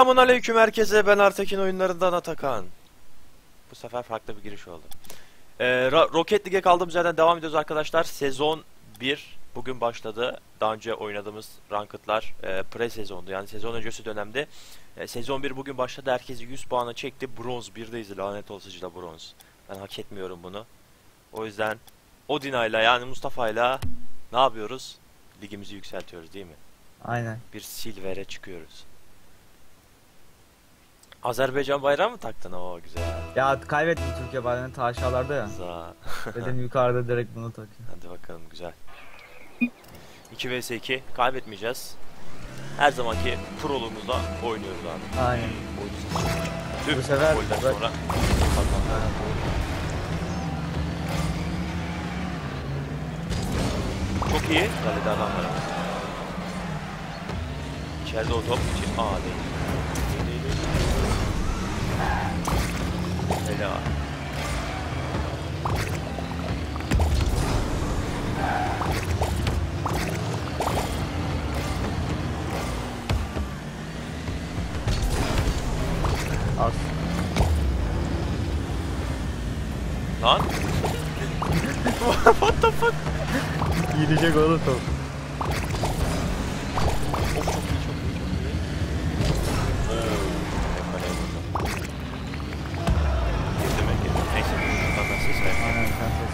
Selamun aleyküm herkese ben Artekin oyunlarından Atakan. Bu sefer farklı bir giriş oldu. Ee, Rocket League'e kaldığımız yerden devam ediyoruz arkadaşlar. Sezon 1 bugün başladı. Daha önce oynadığımız Ranked'lar e, pre-sezondu. Yani sezon öncesi dönemde. E, sezon 1 bugün başladı. Herkes 100 puana çekti. Bronz 1'deyiz. Lanet olsacı da bronz. Ben hak etmiyorum bunu. O yüzden Odina'yla yani Mustafa'yla ne yapıyoruz? Ligimizi yükseltiyoruz değil mi? Aynen. Bir silver'e çıkıyoruz. Azerbaycan bayrağı mı taktın? Oo güzel. Ya kaybettim Türkiye bayrağını ta aşağılarda ya. Güzel. Dedim yukarıda direkt bunu takayım. Hadi bakalım güzel. 2 vs 2 kaybetmeyeceğiz. Her zamanki proluğumuzda oynuyoruz abi. Aynen. Tüh, Bu sefer- golden bak- sonra. Çok iyi. Kalede adam var. İçeride o top. Aa değil. Helal. Az. Lan. What the fuck? Gidecek oğlum top.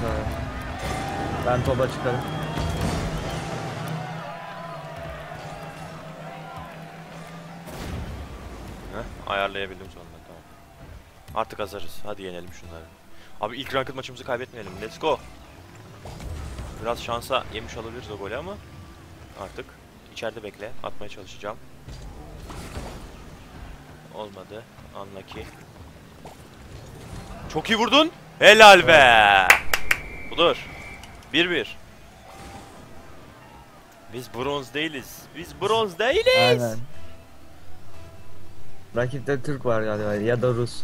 Ver. Ben topa çıkarım. Heh, ayarlayabildim sonunda tamam. Artık hazırız. Hadi yenelim şunları. Abi ilk ranked maçımızı kaybetmeyelim. Let's go. Biraz şansa yemiş olabiliriz o golü ama artık içeride bekle. Atmaya çalışacağım. Olmadı. Unlucky. Çok iyi vurdun. Helal be. Budur. 1-1. Biz bronz değiliz. Biz bronz değiliz. Aynen. Rakipte Türk var galiba ya da Rus.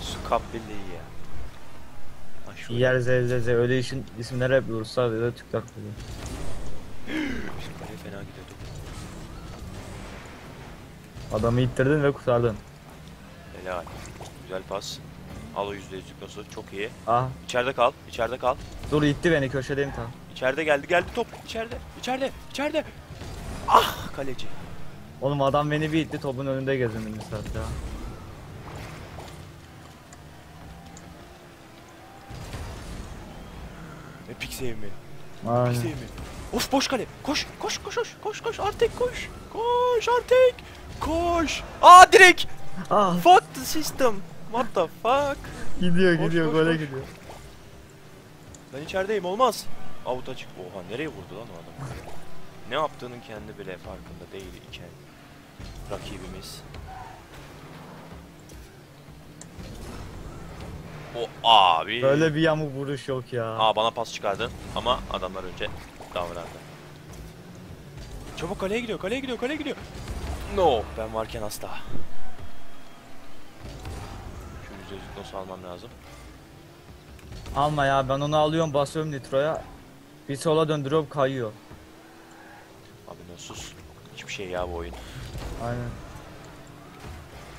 Su kap birliği ya. Yer ZZZ öyle işin isimleri hep Ruslar ya da Türkler koyuyor. Fena gidiyordu. Adamı ittirdin ve kurtardın. Helal. Güzel pas. Al o yüzde nasıl? Çok iyi. Ah İçeride kal. içeride kal. dur itti beni köşedeyim tam. İçeride geldi. Geldi top. İçeride. İçeride. İçeride. Ah kaleci. Oğlum adam beni bir itti topun önünde gezindim bir saat ya. Epik save mi? Aynen. save mi? Of boş kale. Koş. Koş koş koş. Koş koş. Artık koş. Koş artık. Koş. Aa direkt. Ah Fuck the system. What the fuck? gidiyor Koş, gidiyor koş, gole koş. gidiyor. Ben içerideyim olmaz. Avuta çık. Oha nereye vurdu lan o adam? Ne yaptığının kendi bile farkında değil iken rakibimiz. O abi. Böyle bir yamuk vuruş yok ya. Aa bana pas çıkardın ama adamlar önce davrandı. Çabuk kaleye gidiyor, kaleye gidiyor, kaleye gidiyor. No, ben varken asla. Şu yüzdelik nasıl almam lazım? Alma ya ben onu alıyorum basıyorum nitroya. Bir sola döndürüyorum kayıyor. Abi no sus. Hiçbir şey ya bu oyun. Aynen.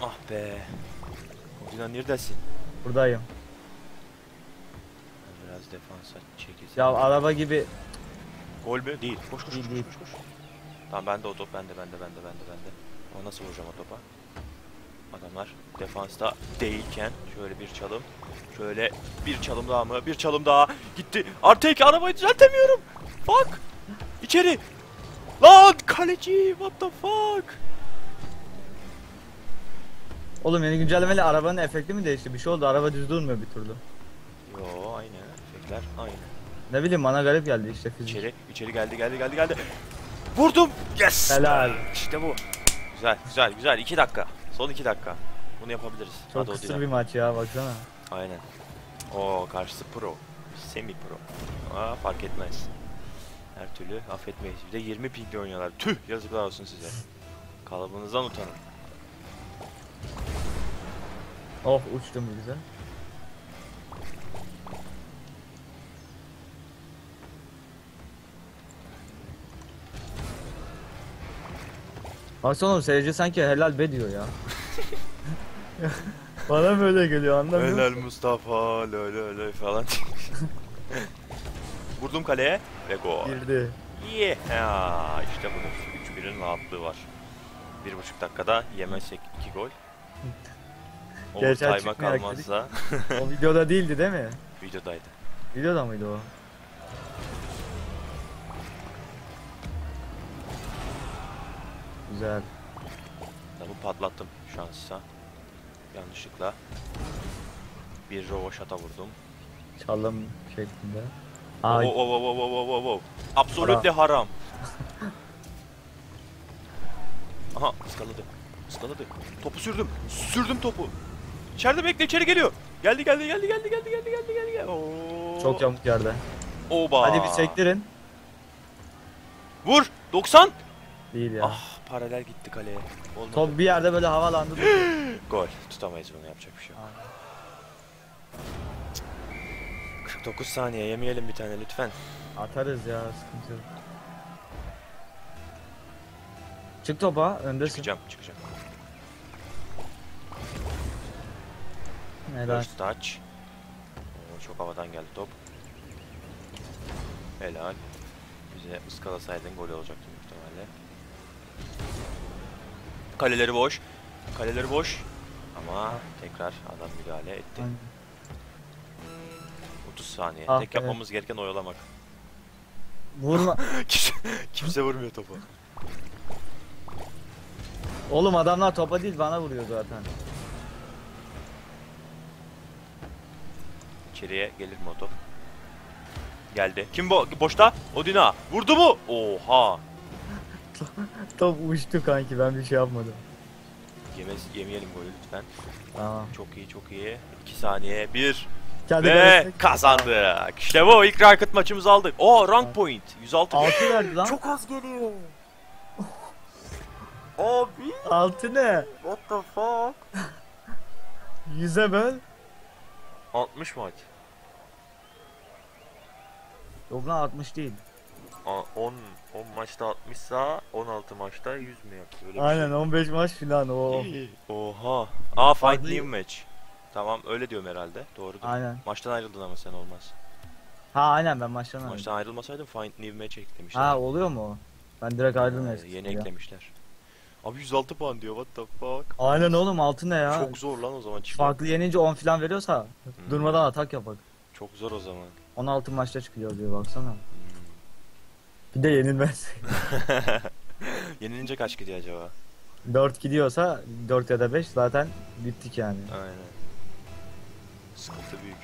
Ah be. Odina neredesin? Buradayım. Biraz defansa çekilsin. Ya araba gibi Gol mü? Değil. Koş koş koş koş koş. Tamam bende o top bende bende bende bende bende. Ama nasıl vuracağım o topa? Adamlar defansta değilken şöyle bir çalım. Şöyle bir çalım daha mı? Bir çalım daha. Gitti. Artık arabayı düzeltemiyorum. Fuck. İçeri. Lan kaleci. What the fuck? Oğlum yeni güncellemeyle arabanın efekti mi değişti? Bir şey oldu araba düz durmuyor bir türlü. Yo aynı. Efektler aynı. Ne bileyim bana garip geldi işte fizik. İçeri. içeri geldi geldi geldi geldi. Vurdum. Yes. Helal. İşte bu. Güzel güzel güzel. 2 dakika. Son 2 dakika. Bunu yapabiliriz. Çok Hadi kısır bir maç ya baksana. Aynen. O karşısı pro. Semi pro. Aa fark etmez. Her türlü affetmeyiz. Bir de 20 pingle oynuyorlar. Tüh yazıklar olsun size. Kalıbınızdan utanın. Oh uçtum güzel. Baksana oğlum seyirci sanki helal be diyor ya. Bana böyle geliyor anlamıyor Helal musun? Mustafa löyle öyle falan. Vurdum kaleye ve gol. Girdi. Yeah. İşte budur. 3-1'in rahatlığı var. Bir buçuk dakikada yemezsek 2 gol. Geçen Overtime'a kalmazsa O videoda değildi değil mi? videodaydı. Videoda mıydı o? Güzel. Adamı patlattım şansa. Yanlışlıkla. Bir rovaşata vurdum. Çalım şeklinde. Aa, oh, oh, oh, oh, oh, oh, oh. Absolutely haram. Aha ıskaladı. Iskaladı. Topu sürdüm. Sürdüm topu. İçeride bekle içeri geliyor. Geldi geldi geldi geldi geldi geldi geldi geldi. geldi. Oo. çok yamuk yerde. Oba. Hadi bir sektirin. Vur. 90. Değil ya. Ah paralel gitti kaleye. Olmadı. Top bir yerde böyle havalandı. Gol. Tutamayız bunu yapacak bir şey yok. 49 saniye yemeyelim bir tane lütfen. Atarız ya sıkıntı yok. Çık topa öndesin. Çıkacağım çıkacağım. Helal. First touch. Oo, çok havadan geldi top. Helal. Bize ıskalasaydın gol olacaktı ihtimalle. Kaleleri boş. Kaleleri boş. Ama tekrar adam müdahale etti. Aynen. 30 saniye. Ah Tek be. yapmamız gereken oyalamak. Vurma. kimse, kimse vurmuyor topu. Oğlum adamlar topa değil bana vuruyor zaten. İçeriye gelir mi o top? Geldi. Kim bo boşta? Odina. Vurdu mu? Oha. Top uçtu kanki ben bir şey yapmadım. Yemez, yemeyelim golü lütfen. Tamam. Çok iyi çok iyi. 2 saniye. 1 Kendi ve kazandık. İşte bu ilk raket maçımızı aldık. O rank point 106. Altı verdi lan. Çok az geliyor. Abi Altı ne? what the fuck? Yüze böl. 60 maç. Yok lan 60 değil. A- 10 10 maçta 60 sa 16 maçta 100 mü yaptı? Öyle bir Aynen 15 maç filan o. şey. Oha. Aa find Farklı- new match. Tamam öyle diyorum herhalde. Doğrudur. Aynen. Maçtan ayrıldın ama sen olmaz. Ha aynen ben maçtan ayrıldım. Maçtan ayrılmasaydın find new match eklemişler. Ha oluyor mu o? Ben direkt ayrıldım Ee, eskisi Yeni ya. eklemişler. Abi 106 puan diyor what the fuck. Aynen oğlum altı ne ya? Çok zor lan o zaman çıkmak. Farklı yenince 10 filan veriyorsa Hmm. durmadan atak yapak. Çok zor o zaman. 16 maçta çıkıyor diyor baksana. Bir de yenilmez. Yenilince kaç gidiyor acaba? 4 gidiyorsa 4 ya da 5 zaten bittik yani. Aynen. Sıkıntı büyük.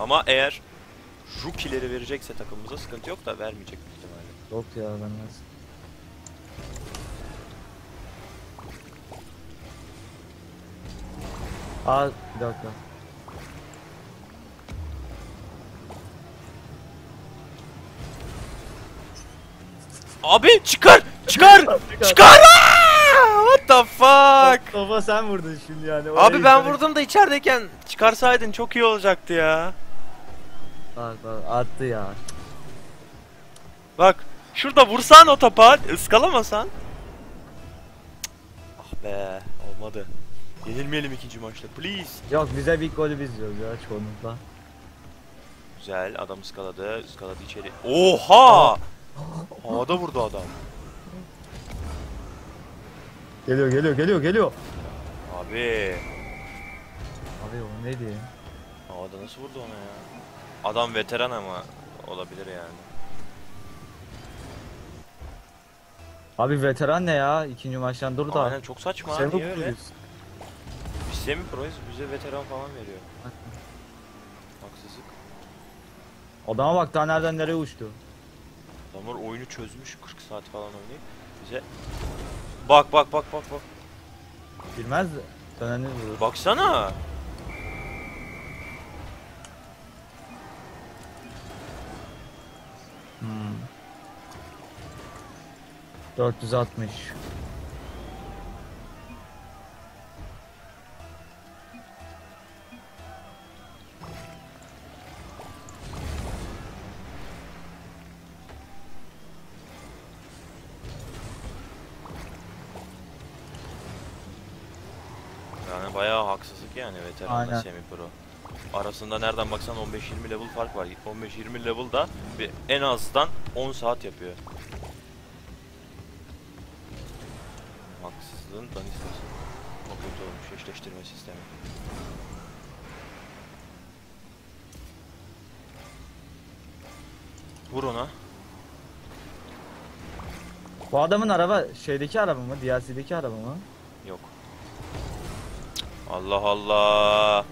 Ama eğer rookie'leri verecekse takımımıza sıkıntı yok da vermeyecek büyük ihtimalle. Yok ya ben nasıl. Aa bir dakika. Abi çıkar! Çıkar! çıkar! Aa! What the fuck? Topa sen vurdun şimdi yani. Oraya Abi ben vurdum da içerideyken çıkarsaydın çok iyi olacaktı ya. Bak bak attı ya. Bak şurada vursan o topa ıskalamasan. Ah be olmadı. Yenilmeyelim ikinci maçta please. Yok bize bir golü biz yiyoruz ya çoğunlukla. Güzel adam ıskaladı ıskaladı içeri. Oha! Havada vurdu adam. Geliyor geliyor geliyor geliyor. Abi Abi o neydi havada nasıl vurdu ona ya? Adam veteran ama olabilir yani. Abi veteran ne ya? İkinci maçtan dur da. Aynen çok saçma. Sen Niye öyle? Biz semi proyuz bize veteran falan veriyor. Haksızlık. Adama bak daha nereden nereye uçtu. Adamlar oyunu çözmüş 40 saat falan oynayıp bize Bak bak bak bak bak. Bilmez de. Döneni vurur. Baksana. Hmm. 460. Yani bayağı haksızlık yani veteranla Aynen. semi pro. Arasında nereden baksan 15-20 level fark var. 15-20 level da bir en azdan 10 saat yapıyor. Haksızlığın danışması. O kötü olmuş eşleştirme sistemi. Vur ona. Bu adamın araba şeydeki araba mı? DLC'deki araba mı? Allah Allah.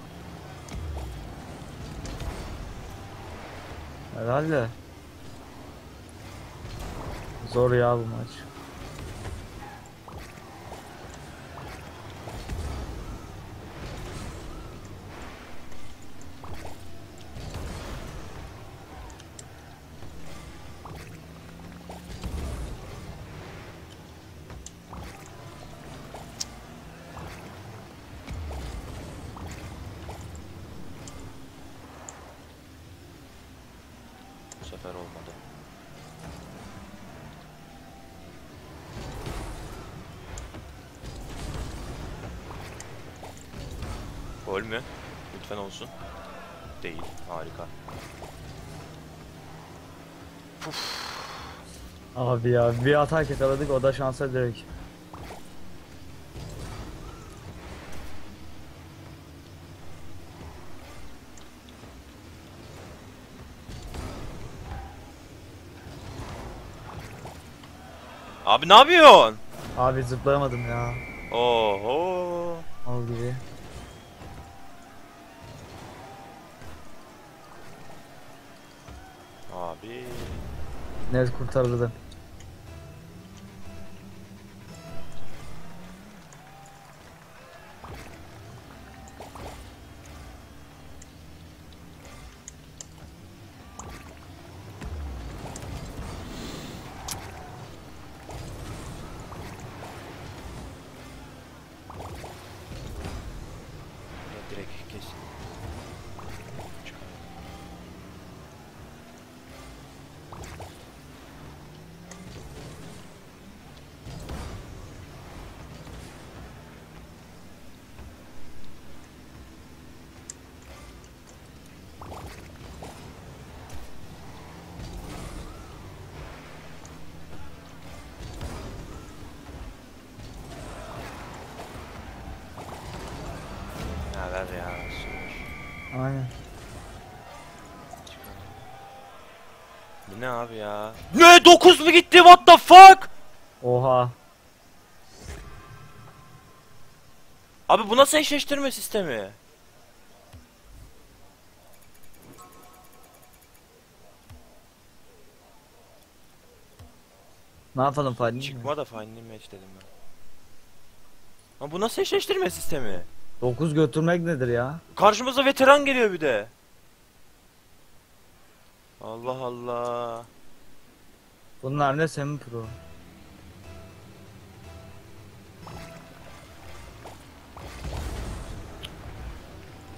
Herhalde. Zor ya bu maç. Bu sefer olmadı. Gol mü? Lütfen olsun. Değil. Harika. Abi ya bir atak yakaladık o da şansa direkt. Abi ne yapıyorsun? Abi zıplayamadım ya. Oho. Al gibi. Abi. Net kurtarırdı. Aynen. Bu ne abi ya? Ne 9 mu gitti what the fuck? Oha. Abi bu nasıl eşleştirme sistemi? Ne yapalım Fadil? Çıkma da final match dedim ben. Ama bu nasıl eşleştirme sistemi? 9 götürmek nedir ya? Karşımıza veteran geliyor bir de. Allah Allah. Bunlar ne semi pro?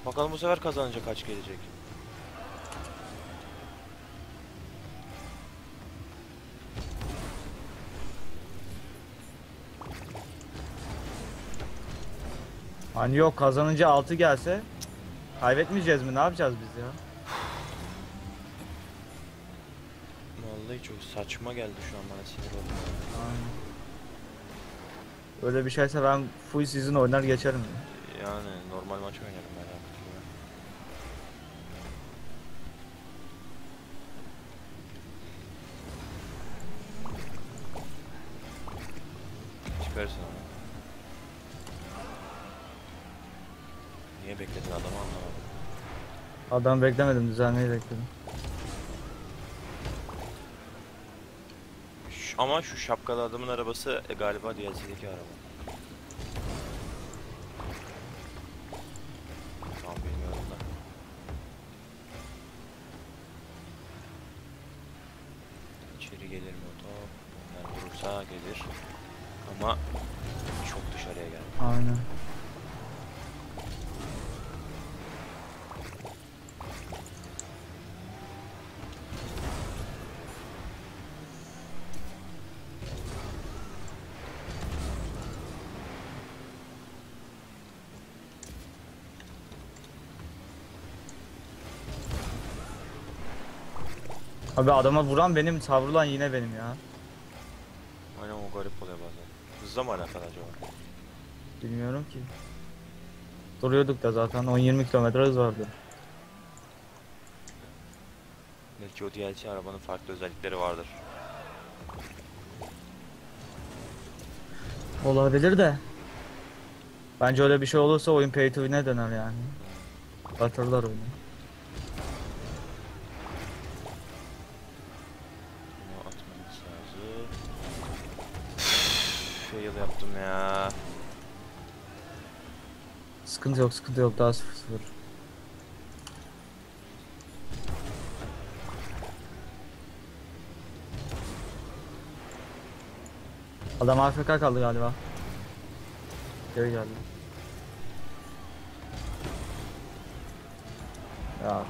Bakalım bu sefer kazanınca kaç gelecek. Hani yok kazanınca 6 gelse kaybetmeyeceğiz mi? Ne yapacağız biz ya? Vallahi çok saçma geldi şu an bana sinir oldum. Aynen. Öyle bir şeyse ben full season oynar geçerim. ya. Yani normal maç oynarım ben ya. Çıkarsın onu. Niye bekledin adamı Adam beklemedim düzenleyi bekledim. Ama şu şapkalı adamın arabası e, galiba DLC'deki araba. Tam bilmiyorum da. İçeri gelir mi o top? Eğer vurursa gelir. Ama çok dışarıya geldi. Aynen. Abi adama vuran benim, savrulan yine benim ya. Aynen o garip oluyor bazen. Hızla mı alakalı acaba? Bilmiyorum ki. Duruyorduk da zaten 10-20 kilometre hız vardı. Belki o DLC arabanın farklı özellikleri vardır. Olabilir de. Bence öyle bir şey olursa oyun pay to win'e döner yani. Batırlar oyunu. Fail yaptım ya. Sıkıntı yok, sıkıntı yok. Daha 0-0. Adam AFK kaldı galiba. Geri geldi. Ya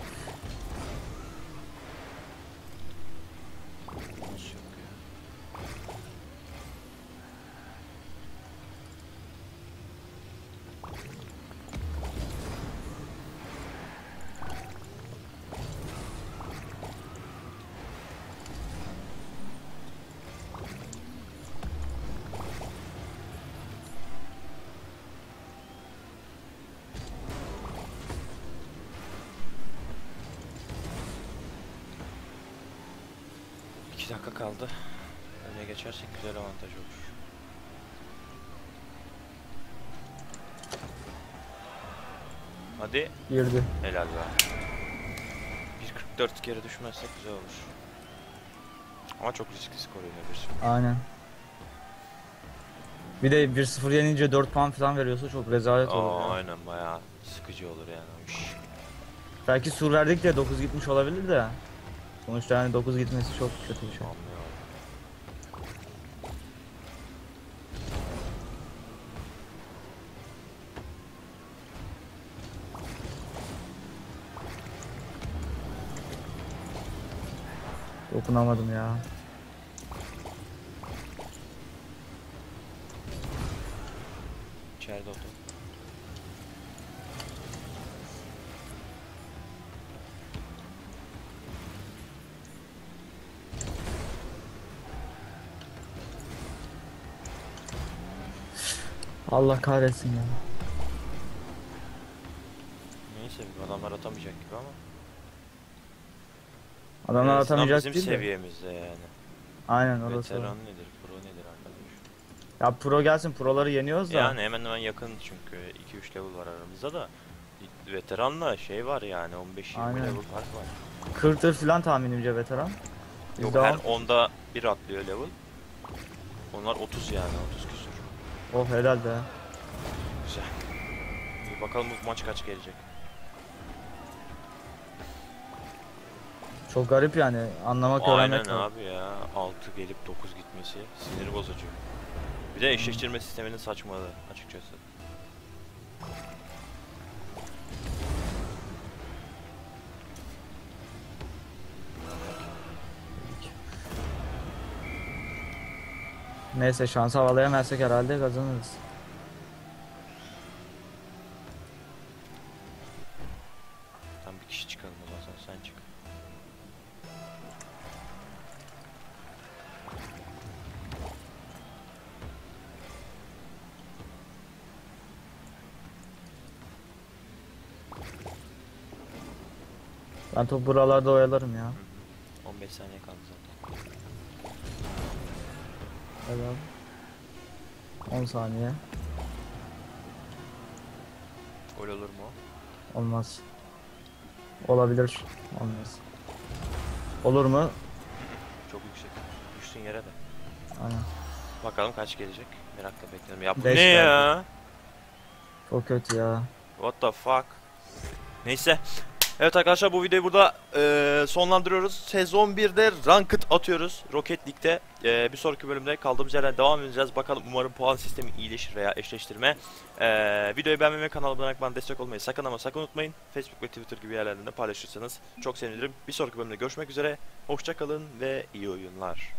8 dakika kaldı. Öne geçersek güzel avantaj olur. Hadi. Girdi. Helal be. 1.44 geri düşmezsek güzel olur. Ama çok riskli skor yine 1-0. Aynen. Bir de 1-0 yenince 4 puan falan veriyorsa çok rezalet Aa, olur. Aa yani. aynen bayağı sıkıcı olur yani. Belki sur verdik de 9 gitmiş olabilir de. Sonuçta yani 9 gitmesi çok kötü bir şey. Dokunamadım ya. İçeride otur. Allah kahretsin ya. Neyse adamlar atamayacak gibi ama. Adamlar azından atamayacak bizim değil de. seviyemizde yani. Aynen orası. Veteran nedir, pro nedir arkadaş? Ya pro gelsin proları yeniyoruz da. Yani hemen hemen yakın çünkü 2-3 level var aramızda da. Veteranla şey var yani 15-20 Aynen. level fark var. 40'tır falan tahminimce veteran. Yok her on- 10'da bir atlıyor level. Onlar 30 yani 30 küsur. Oh helal be. Güzel. Bir bakalım bu maç kaç gelecek. Çok garip yani. Anlamak Aynen öğrenmek lazım. abi ya. 6 gelip 9 gitmesi sinir bozucu. Bir de eşleştirme sisteminin saçmalığı açıkçası. Neyse şans havalayamazsak herhalde kazanırız. Tam bir kişi çıkalım o zaman sen- çık. Ben top buralarda oyalarım ya. 15 saniye kaldı zaten. Helal. 10 saniye. Gol olur mu? Olmaz. Olabilir. Olmaz. Olur mu? Çok yüksek. Düştün yere de. Aynen. Bakalım kaç gelecek. Merakla bekliyorum. Ya bu Beş ne ya? Çok kötü ya. What the fuck? Neyse. Evet arkadaşlar bu videoyu burada eee, sonlandırıyoruz. Sezon 1'de Ranked atıyoruz. Rocket League'de. Eee, bir sonraki bölümde kaldığımız yerden devam edeceğiz. Bakalım umarım puan sistemi iyileşir veya eşleştirme. Eee videoyu beğenmeyi ve kanalıma abone olmayı, destek olmayı sakın ama sakın unutmayın. Facebook ve Twitter gibi yerlerden de paylaşırsanız çok sevinirim. Bir sonraki bölümde görüşmek üzere. Hoşçakalın ve iyi oyunlar.